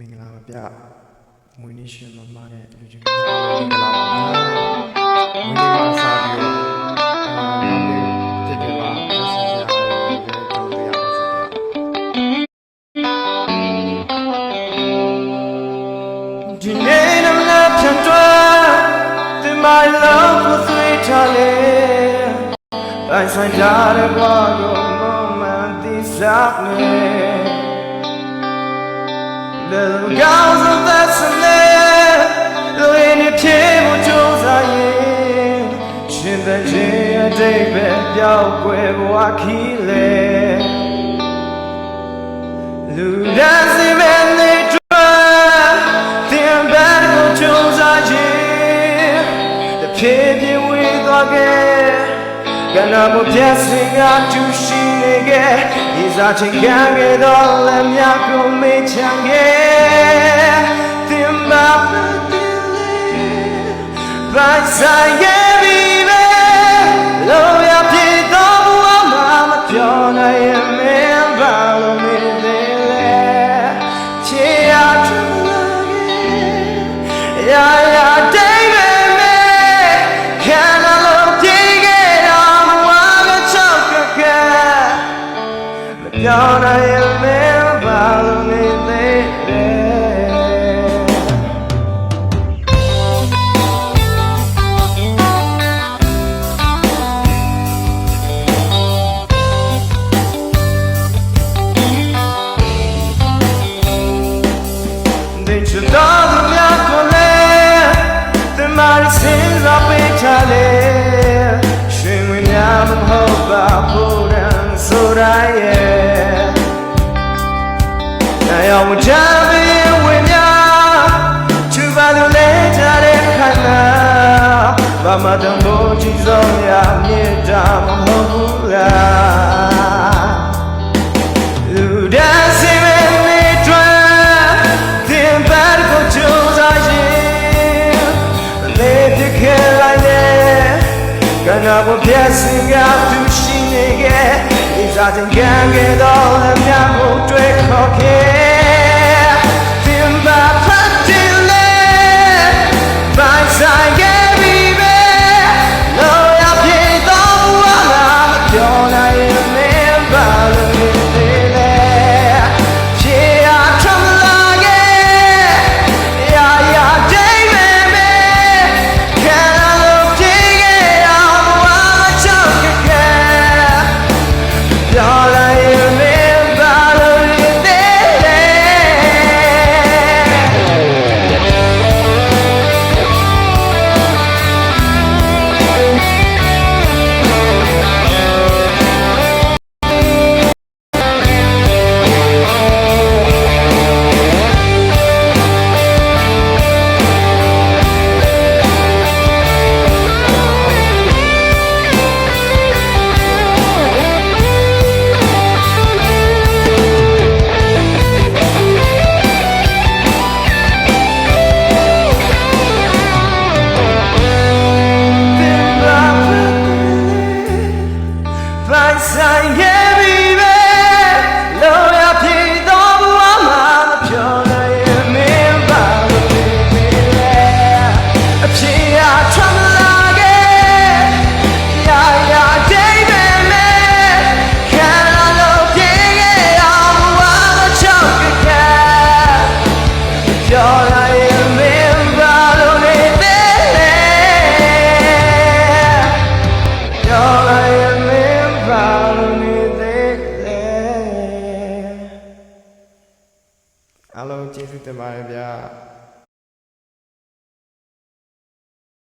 မင်္ဂလာပါဗျမွေးနေ့ရှင်မမနဲ့လူချင်းများမင်္ဂလာပါဗျမွေးနေ့မှာစားပြီးတော့အားလုံးဖြစ်ဖြစ်ပါဆက်ဆံရအောင်ကြိုးရအောင်ဆက်ပါဒီနေ့နမနာဖြန့်တွားသင် my love ကိုဆွေးထားလေတိုင်းဆိုင်ကြတဲ့ဘဝကိုမမှန်သိစားနေ The girls of that summer, the way you came on Joe's eye. Shin the jay a day back, yao kwe waki le. Lunas in man they drive, then back on Joe's eye. The pavement with again. ကနာမပြည့်စင်ကတူရှိနေခဲ့ဒီစားချင်းခံခဲ့တော့လည်းမြတ်ကိုမေ့ချင်ခဲ့တင်မပတိလေး Right side နေချင်တော်သူများကိုလည်းသင်မာစင်စားပေးချလေရှင်ဝင်များမဟုတ်ပါဘူးတန်ဆိုရရဲ့နာယောင်ချပေးဝင်များချူပါသူလဲချတဲ့ခန္ဓာဘာမှတော့ကြည့်စုံရမြင်ကိုပြည့်စင်ကသူရှိနေခဲ့ဒီစားခြင်းကံကဲတော့အများကိုတွေ့ခေါ်ခဲ့ But I am ကျေးဇူးတင်ပါတယ်ဗျာ